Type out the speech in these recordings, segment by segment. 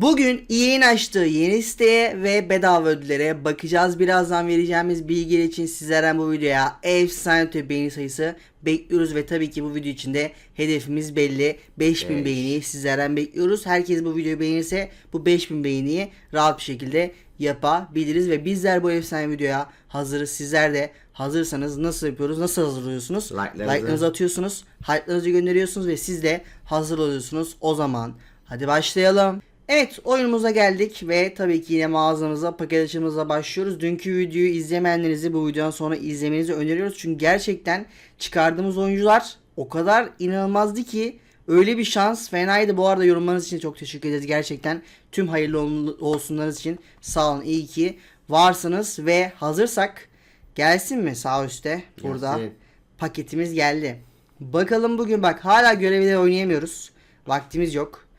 Bugün EA'in açtığı yeni siteye ve bedava ödüllere bakacağız. Birazdan vereceğimiz bilgiler için sizlerden bu videoya efsane öte beğeni sayısı bekliyoruz ve tabii ki bu video için de hedefimiz belli. 5000 Beş. beğeniyi sizlerden bekliyoruz. Herkes bu videoyu beğenirse bu 5000 beğeniyi rahat bir şekilde yapabiliriz ve bizler bu efsane videoya hazırız. Sizler de hazırsanız nasıl yapıyoruz? Nasıl hazırlıyorsunuz? Like'larınızı. Like'larınızı atıyorsunuz. Hype'larınızı gönderiyorsunuz ve siz de hazır oluyorsunuz. O zaman hadi başlayalım. Evet oyunumuza geldik ve tabii ki yine mağazamıza paket açımıza başlıyoruz. Dünkü videoyu izlemeyenlerinizi bu videodan sonra izlemenizi öneriyoruz. Çünkü gerçekten çıkardığımız oyuncular o kadar inanılmazdı ki öyle bir şans fenaydı. Bu arada yorumlarınız için çok teşekkür ederiz. Gerçekten tüm hayırlı ol- olsunlarınız için sağ olun. İyi ki varsınız ve hazırsak gelsin mi sağ üstte burada Gelsin. paketimiz geldi. Bakalım bugün bak hala görevleri oynayamıyoruz. Vaktimiz yok.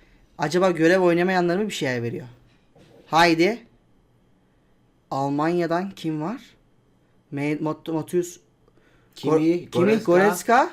Acaba görev oynamayanlar mı bir şeyler veriyor? Haydi. Almanya'dan kim var? Mat- Matius Kimi? Go- Kimi? Goretzka?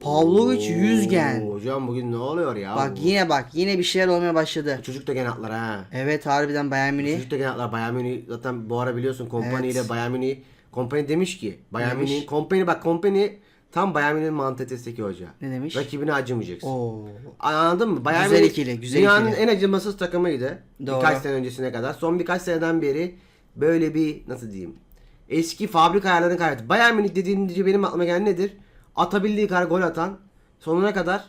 Pavlovic Yüzgen. Hocam bugün ne oluyor ya? Bak yine bak yine bir şeyler olmaya başladı. Bu Çocuk da gene atlar ha. Evet harbiden Bayern Münih. Çocuk da gene atlar. Bayern Münih zaten bu ara biliyorsun Kompany Evet. ile Bayern Münih. Kompany demiş ki Bayern. Münih. Kompany bak Kompany tam Bayern Münih'in mantalitesindeki hoca. Ne demiş? Rakibine acımayacaksın. Oo. Anladın mı? Bayern Güzel Münih ikili, güzel dünyanın ikili. en acımasız takımıydı. Doğru. Birkaç sene öncesine kadar. Son birkaç seneden beri böyle bir nasıl diyeyim? Eski fabrika ayarlarını kaybetti. Bayern Münih dediğince benim aklıma gelen nedir? Atabildiği kadar gol atan, sonuna kadar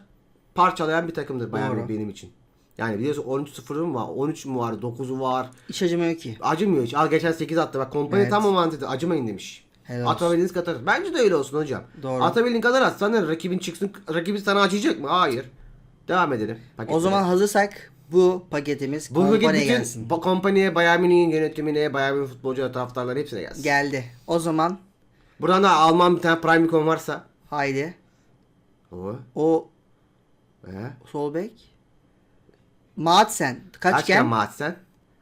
parçalayan bir takımdır Bayern Doğru. Münih benim için. Yani biliyorsun 13-0'ım mu var, 13 mu var, 9'u var. Hiç acımıyor ki. Acımıyor hiç. Al geçen 8 attı. Bak kompanya Evet. tam o mantıkta. Acımayın demiş. Helal olsun. Atabildiğiniz kadar. Bence de öyle olsun hocam. Doğru. Atabildiğin kadar at. Sana rakibin çıksın. Rakibin sana acıyacak mı? Hayır. Devam edelim. O Paketlere. zaman hazırsak bu paketimiz bu paket kompanyaya bütün gelsin. ba- kompanyaya, Bayern Münih'in yönetimine, Bayern Münih futbolcuları, taraftarları hepsine gelsin. Geldi. O zaman Buradan da Alman bir tane Prime Icon varsa. haydi. O. O He. sol bek. Madsen. Kaçken Kaçken? maç sen?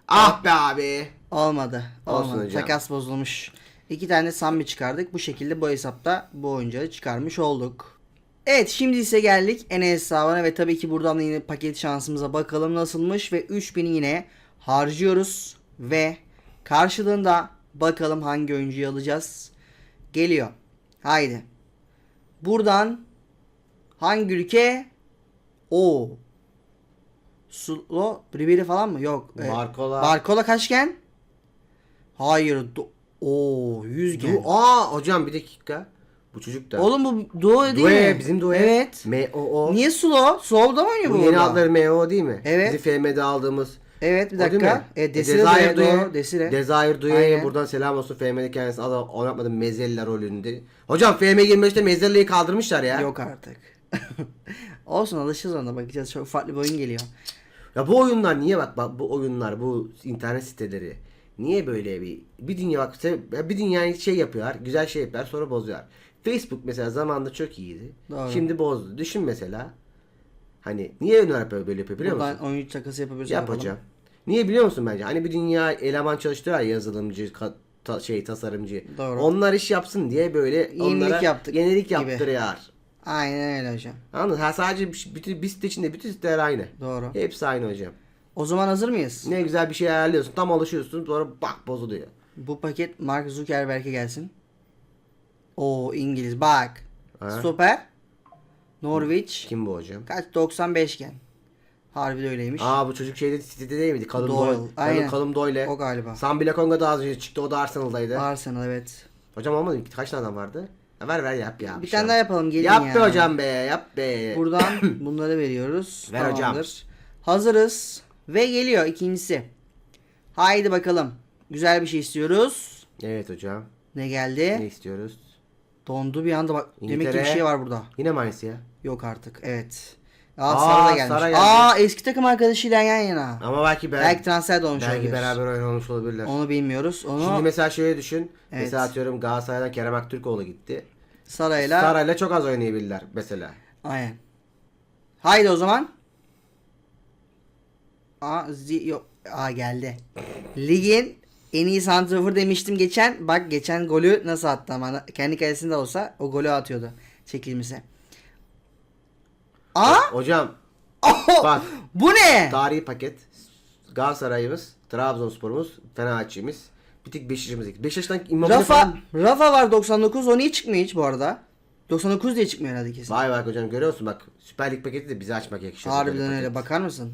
Ah be abi. Olmadı. Olsun Olmadı. hocam. Takas bozulmuş. İki tane Sambi çıkardık. Bu şekilde bu hesapta bu oyuncuları çıkarmış olduk. Evet şimdi ise geldik en hesabına ve tabii ki buradan da yine paket şansımıza bakalım nasılmış ve 3000'i yine harcıyoruz ve karşılığında bakalım hangi oyuncuyu alacağız. Geliyor. Haydi. Buradan hangi ülke? O. Sulo Ribery falan mı? Yok. Ee, Barcola. Barcola kaçgen? Hayır. Do- Oo, yüzgen. Du Aa hocam bir dakika. Bu çocuk da. Oğlum bu Duo değil Due, mi? bizim Due. Evet. M-O-O. Niye Sulo? Slow'da mı oynuyor Bu bu yeni burada? adları M-O değil mi? Evet. Bizim FM'de aldığımız. Evet bir O değil dakika. mi? E, Desire, Desire doğru. Desire. Desire Aynen. buradan selam olsun. FM'de kendisi adı oynatmadı Mezella rolünde. Hocam FM 25'te Mezella'yı kaldırmışlar ya. Yok artık. Olsun alışırız ona bakacağız. Çok farklı bir oyun geliyor. Ya bu oyunlar niye bak, bak bu oyunlar bu internet siteleri niye böyle bir bir dünya bir dünya şey yapıyorlar güzel şey yapıyorlar sonra bozuyorlar. Facebook mesela zamanında çok iyiydi. Doğru. Şimdi bozdu. Düşün mesela hani niye onlar böyle böyle yapıyor biliyor Buradan musun? oyuncu takası yapabiliriz. Yapacağım. Niye biliyor musun bence? Hani bir dünya eleman çalıştırıyorlar ya, yazılımcı, ta- şey tasarımcı. Doğru. Onlar iş yapsın diye böyle Yenilik onlara yaptık yenilik gibi. yaptırıyor. Aynen öyle hocam. Anladın? Ha sadece bütün bir site içinde bütün siteler aynı. Doğru. Hepsi aynı hocam. O zaman hazır mıyız? Ne güzel bir şey ayarlıyorsun. Tam alışıyorsun. Sonra bak bozuluyor. Bu paket Mark Zuckerberg'e gelsin. O İngiliz bak. Ha? Süper. Norwich. Kim bu hocam? Kaç? 95 gen. Harbi de öyleymiş. Aa bu çocuk şeyde sitede değil miydi? Kalım Doyle. Doyle. Aynen. Kalım, Doyle. O galiba. Sambi Konga da az önce çıktı. O da Arsenal'daydı. Arsenal evet. Hocam olmadı mı? Kaç tane adam vardı? Ha, ver ver yap ya. Bir tane daha yapalım gelin Yap ya. be hocam be. Yap be. Buradan bunları veriyoruz. Ver hocam. Tamamdır. Hazırız. Ve geliyor ikincisi. Haydi bakalım. Güzel bir şey istiyoruz. Evet hocam. Ne Ne geldi? istiyoruz? Dondu bir anda bak. Demek ki bir İngiltere. şey var burada. Yine mi aynısı ya? Yok artık. Evet. Aa, Sara da gelmiş. Sara geldi. Aa eski takım arkadaşıyla yan yana. Ama belki ben, Belki transfer de olmuş belki olabilir. beraber oynamış olabilirler. Onu bilmiyoruz. Onu Şimdi mesela şöyle düşün. Evet. Mesela atıyorum Galatasaray'dan Kerem Aktürkoğlu gitti. Saray'la. Saray'la çok az oynayabilirler mesela. Aynen. Haydi o zaman. Aa, zi- yok. Aa geldi. Ligin en iyi santrafor demiştim geçen. Bak geçen golü nasıl attı ama kendi kalesinde olsa o golü atıyordu çekilmesi. Aa Hocam Bak. Bu ne? Tarihi paket. Galatasaray'ımız, Trabzonspor'umuz, Fenerbahçe'miz. Bir tek Beşiktaş'ımız. Beşiktaş'tan Immobile Rafa falan- Rafa var 99. O niye çıkmıyor hiç bu arada? 99 diye çıkmıyor herhalde kesin. Vay bak hocam görüyor musun bak Süper Lig paketi de bize açmak yakışıyor. Harbiden öyle paketi. bakar mısın?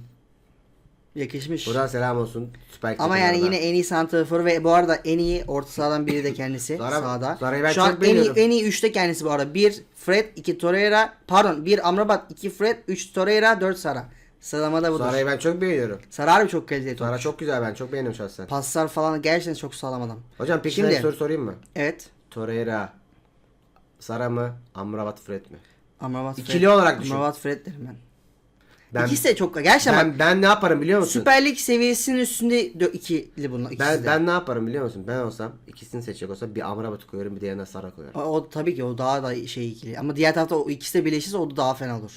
Yakışmış. Buradan selam olsun Süper Ama yani yine en iyi santrafor ve bu arada en iyi orta sahadan biri de kendisi Zara- sahada. Zara'yı ben Şu an çok en iyi, beğeniyorum. en iyi 3'te kendisi bu arada. 1 Fred, 2 Torreira, pardon 1 Amrabat, 2 Fred, 3 Torreira, 4 Sara. Sıralamada budur. Zara'yı ben çok beğeniyorum. Sara harbi çok kaliteli. Zara çok güzel ben çok beğeniyorum şahsen. Paslar falan gerçekten çok sağlam adam. Hocam peki Şimdi- sana bir soru sorayım mı? Evet. Torreira, Sara mı, Amrabat, Fred mi? Amrabat İkili olarak düşün. Amrabat Fred derim ben. Ben, İkisi de çok gerçekten bak ben, ben ne yaparım biliyor musun? Süper Lig seviyesinin üstünde ikili bunlar ikisi ben, de. ben ne yaparım biliyor musun? Ben olsam ikisini seçecek olsam bir Amrabat'ı koyarım bir yanına Sara koyarım. O, o tabii ki o daha da şey ikili. Ama diğer tarafta o ikisi de birleşirse o da daha fena olur.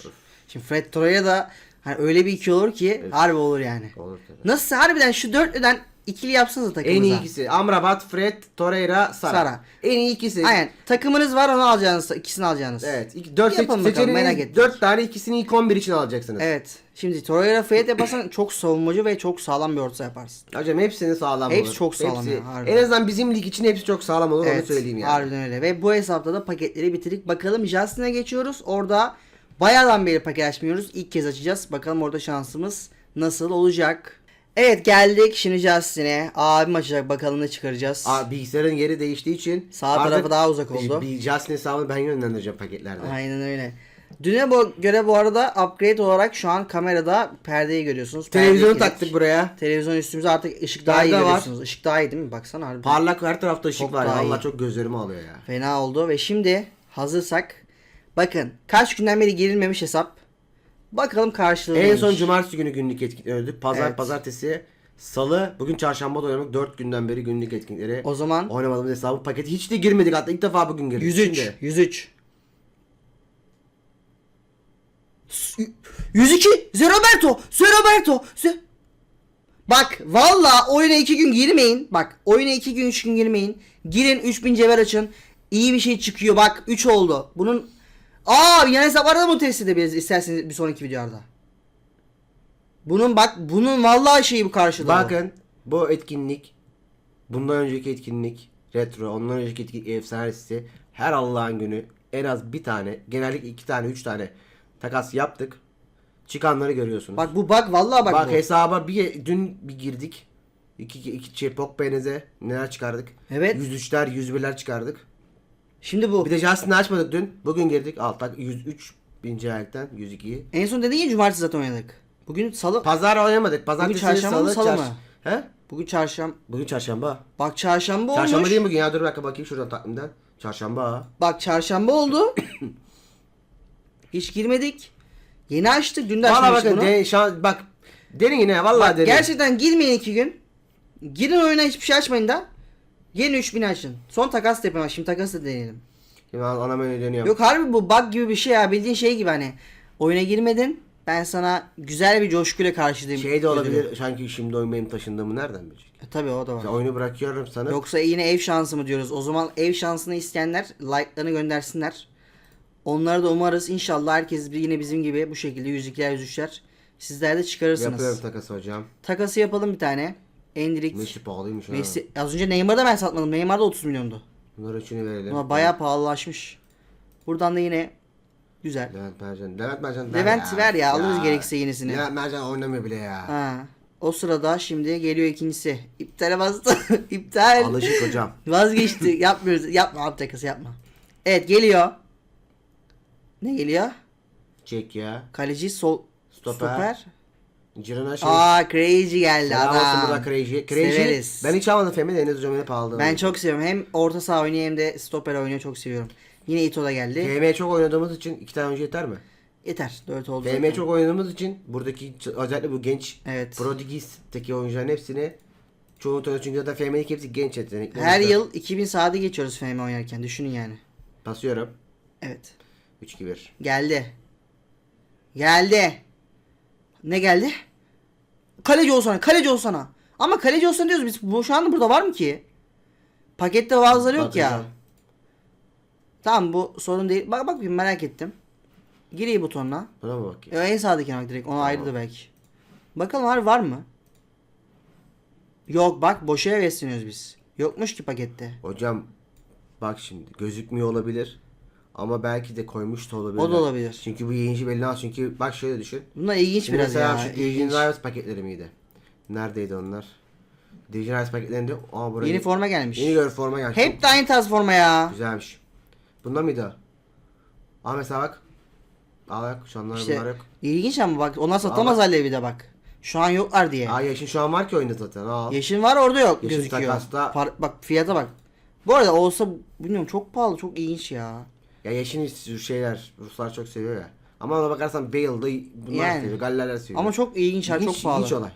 Şimdi Fred Torreira da hani öyle bir ikili olur ki harbi olur yani. Olur tabii. Nasıl harbiden şu dörtlüden ikili yapsanız takımınıza. En iyi ikisi. Amrabat, Fred, Torreira, Sara. Sara. En iyi ikisi. Aynen. Takımınız var onu alacaksınız. ikisini alacaksınız. Evet. iki- dört Yapın bakalım, merak seçeneğiniz ettim. dört tane ikisini ilk 11 için alacaksınız. Evet. Şimdi Torreira Fred yaparsan çok savunmacı ve çok sağlam bir orta yaparsın. Hocam hepsini sağlam Hepsi olur. çok sağlam ya, harbiden. En azından bizim lig için hepsi çok sağlam olur onu söyleyeyim yani. Harbiden öyle. Ve bu hesapta da paketleri bitirdik. Bakalım Justin'e geçiyoruz. Orada bayağıdan beri paket açmıyoruz. İlk kez açacağız. Bakalım orada şansımız nasıl olacak. Evet geldik şimdi Justin'e. Abim açacak bakalım ne çıkaracağız. Aa, bilgisayarın yeri değiştiği için Sağ tarafı daha uzak oldu. Bir Justin hesabını ben yönlendireceğim paketlerde. Aynen öyle. Düne bu göre bu arada upgrade olarak şu an kamerada perdeyi görüyorsunuz. Perdeyi Televizyonu ekledik. taktık buraya. Televizyon üstümüze artık ışık daha iyi Perde var. görüyorsunuz. Işık daha iyi değil mi? Baksana harbi. Parlak her tarafta ışık Çok var ya. daha iyi. Allah çok gözlerimi alıyor ya. Fena oldu ve şimdi hazırsak bakın kaç günden beri girilmemiş hesap. Bakalım karşılığı En neymiş. son cumartesi günü günlük etkinlik ödük. Pazar, Evet. pazartesi, salı, bugün çarşamba da oynamak 4 günden beri günlük etkinlikleri. O zaman Oynamadığımız hesabı paketi hiç de girmedik hatta ilk defa bugün girdik. 103 Şimdi, 103 S- 102 Zeroberto Zeroberto Ze Bak valla oyuna 2 gün girmeyin. Bak oyuna 2 gün 3 gün girmeyin. Girin 3000 cevher açın. İyi bir şey çıkıyor. Bak 3 oldu. Bunun Aa yan hesaplarda da bunu test edebiliriz isterseniz bir sonraki videolarda. Bunun bak bunun vallahi şeyi bu karşılığı. Bakın bu etkinlik bundan önceki etkinlik retro ondan önceki etkinlik efsanesi her Allah'ın günü en az bir tane genellikle iki tane üç tane takas yaptık. Çıkanları görüyorsunuz. Bak bu bak vallahi bak, Bak bu. hesaba bir dün bir girdik. İki, iki, iki şey Pogbenez'e neler çıkardık. Evet. 103'ler 101'ler çıkardık. Şimdi bu. Bir de Justin'i açmadık dün. Bugün girdik. Altak 103 binci ayaktan 102'yi. En son dediğin ya cumartesi zaten oynadık. Bugün salı. Pazar oynamadık. Pazartesi çarşamba mı, salı, salı çarş- mı? He? Bugün çarşamba. Bugün çarşamba. Bak çarşamba olmuş. Çarşamba değil bugün ya? Dur bir dakika bakayım şuradan takvimden. Çarşamba. Bak çarşamba oldu. Hiç girmedik. Yeni açtık. Dün de Valla açmıştık bakın bunu. de, şan, bak deneyin yine vallahi Bak, deneyin. gerçekten girmeyin iki gün. Girin oyuna hiçbir şey açmayın da. Gelin 3000 açın. Son takas da yapalım. Şimdi takas da deneyelim. Şimdi ana menü dönüyorum. Yok harbi bu bug gibi bir şey ya. Bildiğin şey gibi hani. Oyuna girmedin. Ben sana güzel bir coşkuyla karşılayayım. Şey de olabilir. Sanki şimdi oyun benim taşındığımı nereden bilecek? E, tabii o da var. Mesela oyunu bırakıyorum sana. Yoksa yine ev şansı mı diyoruz? O zaman ev şansını isteyenler like'larını göndersinler. Onları da umarız. İnşallah herkes bir- yine bizim gibi bu şekilde 102'ler 103'ler sizler de çıkarırsınız. Yapıyorum takası hocam. Takası yapalım bir tane. Endirik. Messi pahalıymış ha. Messi. Az önce Neymar'da ben satmadım. Neymar da 30 milyondu. Bunları üçünü verelim. Ama bayağı pahalılaşmış. Buradan da yine güzel. Levent Mercan. Levent Mercan. Levent ver ya, alırız gerekirse yenisini. Levent Mercan oynamıyor bile ya. Ha. O sırada şimdi geliyor ikincisi. İptale bastı. İptal. Alışık hocam. Vazgeçti. Yapmıyoruz. Yapma abi takası yapma. Evet geliyor. Ne geliyor? Çek ya. Kaleci sol Stoper. stoper. Cirana şey. Aa Crazy geldi Selam olsun adam. burada Crazy. Crazy. Severiz. Ben hiç almadım Femi de Enes hocam hep aldı. Ben çok seviyorum. Hem orta saha oynuyor hem de stoper oynuyor çok seviyorum. Yine Ito da geldi. FM çok oynadığımız için iki tane oyuncu yeter mi? Yeter. 4 oldu. FM zaten. çok oynadığımız için buradaki özellikle bu genç Evet. Prodigist'teki oyuncuların hepsini çoğu tanıyor çünkü zaten FM'deki hepsi genç yetenekli. Her oyuncular. yıl 2000 saate geçiyoruz FM oynarken. Düşünün yani. Basıyorum. Evet. 3-2-1. Geldi. Geldi. Ne geldi? Kaleci olsana, kaleci olsana. Ama kaleci olsana diyoruz biz. Bu şu anda burada var mı ki? Pakette bazıları yok ya. Bakacağım. Tamam bu sorun değil. Bak bak bir merak ettim. Gir iyi butonuna. Buna bakayım? E, en sağdakine bak direkt. Ona ayrı da belki. Bakalım var var mı? Yok bak boşa hevesleniyoruz biz. Yokmuş ki pakette. Hocam bak şimdi gözükmüyor olabilir. Ama belki de koymuş da olabilir. O da olabilir. Çünkü bu yayıncı belli az. Çünkü bak şöyle düşün. Bunlar ilginç Şimdi biraz mesela ya. şu ilginç. Division Rivals paketleri miydi? Neredeydi onlar? Division Rivals paketlerinde aa buraya Yeni forma gelmiş. Yeni gör forma gelmiş. Hep de aynı tarz forma ya. Güzelmiş. Bunda mıydı? Aa mesela bak. Aa bak şu anlar İşte bunlar yok. ilginç ama bak onlar satamaz Ama- halde bir de bak. Şu an yoklar diye. Aa yaşın şu an var ki oyunda zaten. Aa. Yeşil var orada yok Yeşil gözüküyor. takasta- Par- bak fiyata bak. Bu arada olsa bilmiyorum çok pahalı çok ilginç ya. Ya yaşın şeyler Ruslar çok seviyor ya. Ama ona bakarsan Bale'da bunlar Yani. seviyor. Gallerler seviyor. Ama çok ilginç, İlginç- çok pahalı. ilginç olay.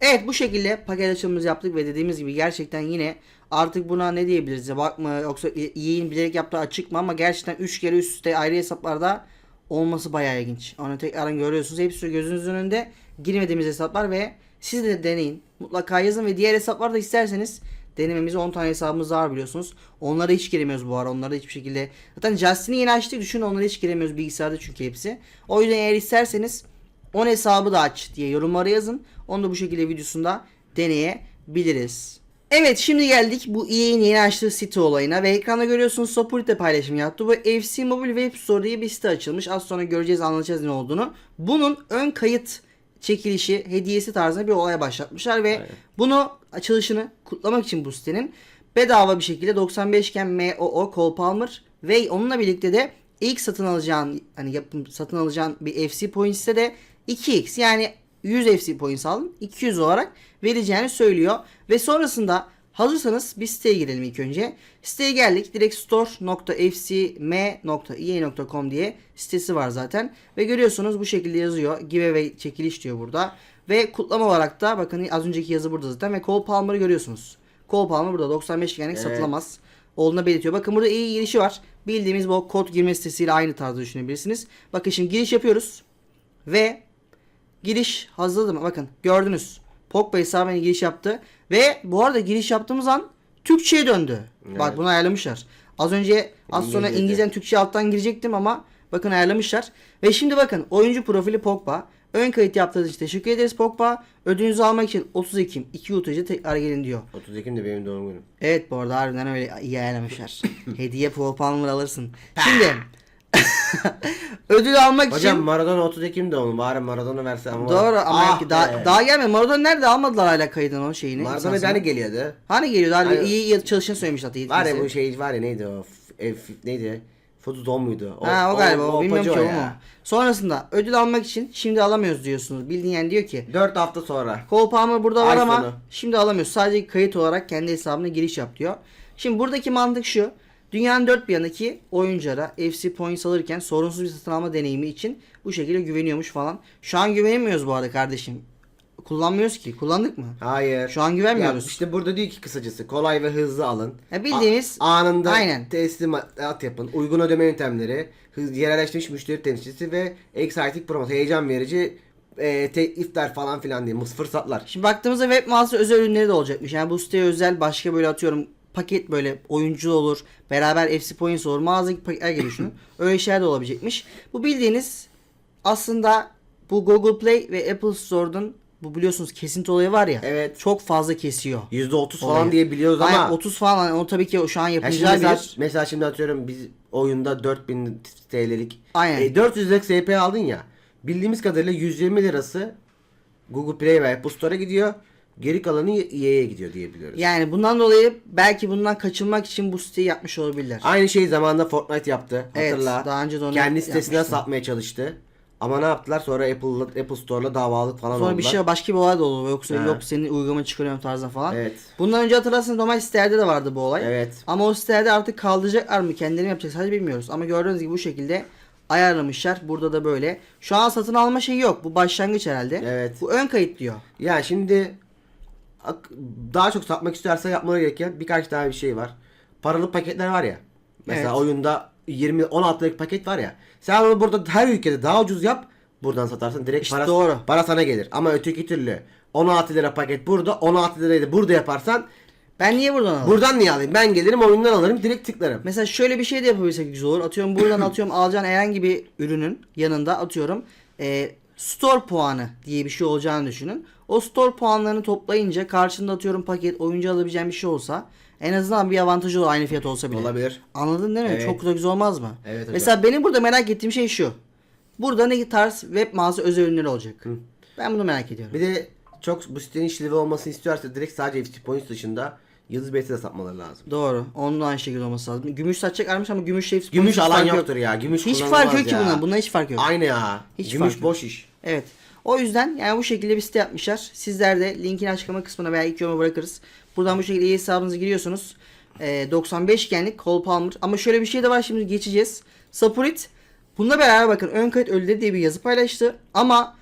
Evet bu şekilde paket açılımımızı yaptık ve dediğimiz gibi gerçekten yine artık buna ne diyebiliriz ya bak mı yoksa yiyin bilerek yaptığı açık mı ama gerçekten 3 kere üst üste ayrı hesaplarda olması bayağı ilginç. Onu tekrardan görüyorsunuz. Hepsi gözünüzün önünde girmediğimiz hesaplar ve siz de deneyin. Mutlaka yazın ve diğer hesaplarda isterseniz denememizi 10 tane hesabımız var biliyorsunuz. Onlara hiç giremiyoruz bu ara. Onlara hiçbir şekilde. Zaten Justin'i yeni açtık. Düşünün onlara hiç giremiyoruz bilgisayarda çünkü hepsi. O yüzden eğer isterseniz 10 hesabı da aç diye yorumlara yazın. Onu da bu şekilde videosunda deneyebiliriz. Evet şimdi geldik bu EA'in yeni açtığı site olayına ve ekranda görüyorsunuz Sapulite paylaşım yaptı. Bu FC Mobile Web Store diye bir site açılmış. Az sonra göreceğiz anlatacağız ne olduğunu. Bunun ön kayıt çekilişi hediyesi tarzında bir olaya başlatmışlar ve bunu açılışını kutlamak için bu sitenin bedava bir şekilde 95 iken MOO Cole Palmer ve onunla birlikte de ilk satın alacağın hani yapım satın alacağın bir FC Points'te de 2x yani 100 FC Points aldın 200 olarak vereceğini söylüyor ve sonrasında hazırsanız bir siteye girelim ilk önce. Siteye geldik. Direkt store.fcm.ea.com diye sitesi var zaten. Ve görüyorsunuz bu şekilde yazıyor. Giveaway çekiliş diyor burada. Ve kutlama olarak da bakın az önceki yazı burada zaten ve Cole Palmer'ı görüyorsunuz. Cole Palmer burada 95 genlik Evet. satılamaz olduğuna belirtiyor. Bakın burada iyi girişi var. Bildiğimiz bu kod girme sitesiyle aynı tarzda düşünebilirsiniz. Bakın şimdi giriş yapıyoruz. Ve giriş hazırladı mı? Bakın gördünüz. Pogba hesabına giriş yaptı. Ve bu arada giriş yaptığımız an Türkçe'ye döndü. Bak Evet. bunu ayarlamışlar. Az önce az sonra İngilizce. İngilizceden Türkçe alttan girecektim ama bakın ayarlamışlar. Ve şimdi bakın oyuncu profili Pogba. Ön kayıt yaptığınız için teşekkür ederiz Pogba. Ödülünüzü almak için 30 Ekim 2 UTC tekrar gelin diyor. 30 Ekim de benim doğum günüm. Evet bu arada harbiden öyle iyi ayarlamışlar. Hediye Palmer alırsın. Şimdi ödül almak Hocam için Maradona 30 Ekim doğumlu. Bari Maradona verse ama. Doğru ama Ah daha, be. daha gelmedi. Maradona nerede almadılar hala kaydın o şeyini. Maradona bir tane geliyordu. Hani geliyordu harbi Hani- iyi çalışan söylemiş zaten Var ya bu şey var ya neydi o? F, F- neydi? Futudon muydu? ha o galiba o, bilmiyorum ki o mu. Sonrasında ödül almak için şimdi alamıyoruz diyorsunuz. Bildiğin yani diyor ki 4 hafta sonra. Palmer burada var ama sonu. şimdi alamıyoruz. Sadece kayıt olarak kendi hesabına giriş yap diyor. Şimdi buradaki mantık şu. Dünyanın dört bir yanındaki oyunculara FC Points alırken sorunsuz bir satın alma deneyimi için bu şekilde güveniyormuş falan. Şu an güvenemiyoruz bu arada kardeşim. Kullanmıyoruz ki. Kullandık mı? Hayır. Şu an güvenmiyoruz. Ya işte burada diyor ki kısacası kolay ve hızlı alın. Ya bildiğimiz- A- anında Aynen. teslimat yapın. Uygun ödeme yöntemleri, hız, yerelleşmiş müşteri temsilcisi ve exciting promo, heyecan verici e, teklifler falan filan diye fırsatlar. Şimdi baktığımızda web mağazası özel ürünleri de olacakmış. Yani bu siteye özel başka böyle atıyorum paket böyle oyuncu olur. Beraber FC Points olur. Mağazadaki paketler gibi düşünün. Öyle şeyler de olabilecekmiş. Bu bildiğiniz aslında bu Google Play ve Apple Store'dan bu biliyorsunuz kesinti olayı var ya. Evet. Çok fazla kesiyor. %30 falan olayı. diye biliyoruz ama Aynen, 30 falan. O tabii ki şu an Ya şimdi yapımcılar mesela, bilir. mesela şimdi atıyorum biz oyunda 4000 TL'lik Aynen. e, 400 liralık SP aldın ya. Bildiğimiz kadarıyla 120 lirası Google Play ve Apple Store'a gidiyor. Geri kalanı EA'ye gidiyor diye biliyoruz. Yani bundan dolayı belki bundan kaçınmak için bu siteyi yapmış olabilirler. Aynı şeyi zamanında Fortnite yaptı. Evet, Hatırla. daha önce de onu Kendi sitesinden yapmıştı. satmaya çalıştı. Ama ne yaptılar? Sonra Apple Apple Store'la davalık falan Sonra oldular. bir şey başka bir olay da oldu. Yoksa Ha. yok senin uygulama çıkarıyorum tarzında falan. Evet. Bundan önce hatırlarsanız normal sitelerde de vardı bu olay. Evet. Ama o sitelerde artık kaldıracaklar mı kendileri mi yapacak sadece bilmiyoruz. Ama gördüğünüz gibi bu şekilde ayarlamışlar. Burada da böyle. Şu an satın alma şeyi yok. Bu başlangıç herhalde. Evet. Bu ön kayıt diyor. Yani şimdi daha çok satmak isterse yapmaları gereken birkaç tane bir şey var. Paralı paketler var ya. Mesela Evet. oyunda 20 16 liralık paket var ya. Sen onu burada her ülkede daha ucuz yap. Buradan satarsın direkt İşte para, doğru. para sana gelir. Ama öteki türlü 16 lira paket burada 16 lirayı da burada yaparsan Ben niye buradan alayım? Buradan niye alayım? Ben gelirim oyundan alırım direkt tıklarım. Mesela şöyle bir şey de yapabilsek güzel olur. Atıyorum buradan atıyorum alacağın herhangi bir ürünün yanında atıyorum e, store puanı diye bir şey olacağını düşünün. O store puanlarını toplayınca karşında atıyorum paket oyuncu alabileceğin bir şey olsa en azından bir avantajı olur aynı fiyat olsa bile. Olabilir. Anladın değil mi? Evet. Çok da güzel olmaz mı? Evet hocam. Mesela benim burada merak ettiğim şey şu. Burada ne tarz web mağaza özel ürünleri olacak? Ben bunu merak ediyorum. Bir de çok bu sitenin işlevi olmasını istiyorsa direkt sadece FC Points dışında Yıldız Bey'si de satmaları lazım. Doğru. Onun da aynı şekilde olması lazım. Gümüş satacaklarmış ama gümüş şey Gümüş alan yok. yoktur ya. Gümüş Hiç fark yok ki ya. bundan. Bundan hiç fark yok. Aynı ya. Hiç Gümüş fark yok. boş iş. Evet. O yüzden yani bu şekilde bir site yapmışlar. Sizler de linkini açıklama kısmına veya ilk yoruma bırakırız. Buradan bu şekilde iyi hesabınızı giriyorsunuz. Ee, 95 genlik Cole Palmer. Ama şöyle bir şey de var şimdi geçeceğiz. Sapurit bununla beraber bakın ön kayıt öldü diye bir yazı paylaştı. Ama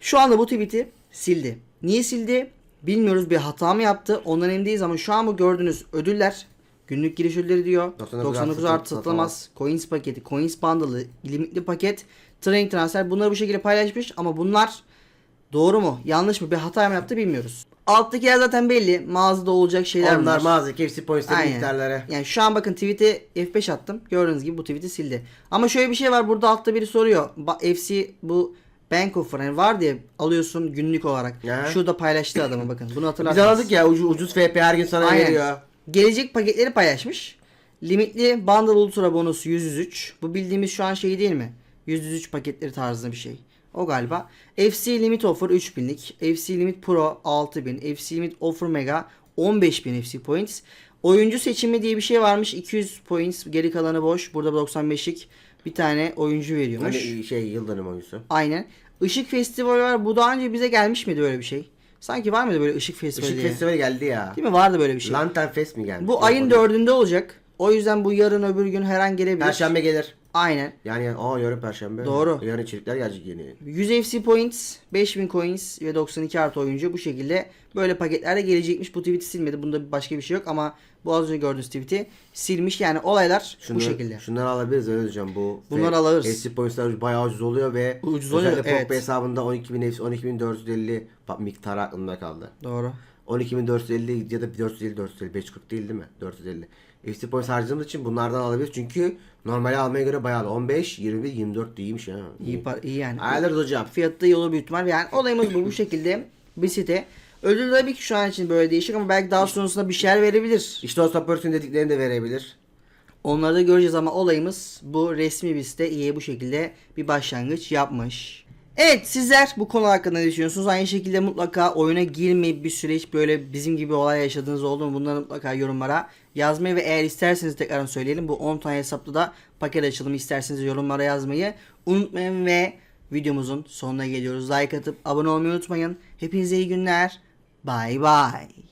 şu anda bu tweet'i sildi. Niye sildi? Bilmiyoruz bir hata mı yaptı? Ondan emin değiliz ama şu an bu gördüğünüz ödüller günlük giriş ödülleri diyor. 99 99 artı artı satılamaz. Coins paketi, coins bundle'ı, limitli paket, training transfer bunları bu şekilde paylaşmış ama bunlar doğru mu yanlış mı bir hata mı yaptı bilmiyoruz. Alttakiler zaten belli mağazada olacak şeyler Onlar bunlar. mağaza FC Points'te Aynen. miktarları. Yani şu an bakın tweet'e F5 attım. Gördüğünüz gibi bu tweet'i sildi. Ama şöyle bir şey var burada altta biri soruyor. Ba- FC bu bank offer yani var diye alıyorsun günlük olarak. Ya. Şurada paylaştı adamı bakın. Bunu Biz hatırlarsınız. aldık ya ucuz, ucuz FP her gün sana Aynen. veriyor. Gelecek paketleri paylaşmış. Limitli Bundle Ultra bonusu 103. Bu bildiğimiz şu an şey değil mi? 103 paketleri tarzında bir şey. O galiba. FC Limit Offer 3000'lik. FC Limit Pro 6000. FC Limit Offer Mega 15000 FC Points. Oyuncu seçimi diye bir şey varmış. 200 points. Geri kalanı boş. Burada 95'lik bir tane oyuncu veriyormuş. Hani şey yıl dönüm oyuncusu. Aynen. Işık Festivali var. Bu daha önce bize gelmiş miydi böyle bir şey? Sanki var mıydı böyle Işık Festivali Işık diye? Festivali geldi ya. Değil mi? Vardı böyle bir şey. Lantern Fest mi geldi? Bu ayın dördünde olacak. O yüzden bu yarın öbür gün her an gelebilir. Perşembe gelir. Aynen. Yani aa yarın perşembe. Doğru. Yarın içerikler gelecek yeni. 100 FC points, 5000 coins ve 92 artı oyuncu bu şekilde böyle paketlerde gelecekmiş. Bu tweet'i silmedi. Bunda başka bir şey yok ama bu az önce gördüğünüz tweet'i silmiş. Yani olaylar bu Şunları- şekilde. Şunları alabiliriz öyle hocam bu. Bunları alırız. FC Points'lar bayağı ucuz oluyor ve Ucuz oluyor, özellikle evet. Pogba hesabında 12.000 FC 12.450 pa- miktarı aklımda kaldı. Doğru. 12.450 ya da 450 450 540 değil değil mi? 450. FC Points harcadığımız için bunlardan alabiliriz çünkü normali almaya göre bayağı 15, 21, 24 de iyiymiş ha. İyi, par- iyi yani. Ayarlarız hocam. Fiyatı da iyi olur büyük ihtimal. Yani olayımız bu. Bu şekilde bir site. Ödül tabii ki şu an için böyle değişik ama belki daha sonrasında bir şeyler verebilir. İşte o support'un dediklerini de verebilir. Onları da göreceğiz ama olayımız bu resmi bir site iyi bu şekilde bir başlangıç yapmış. Evet sizler bu konu hakkında ne düşünüyorsunuz? Aynı şekilde mutlaka oyuna girmeyip bir süreç böyle bizim gibi olay yaşadığınız oldu mu? Bunları mutlaka yorumlara yazmayı ve eğer isterseniz tekrar söyleyelim. Bu 10 tane hesaplı da paket açılımı isterseniz yorumlara yazmayı unutmayın ve videomuzun sonuna geliyoruz. Like atıp abone olmayı unutmayın. Hepinize iyi günler. Bye bye.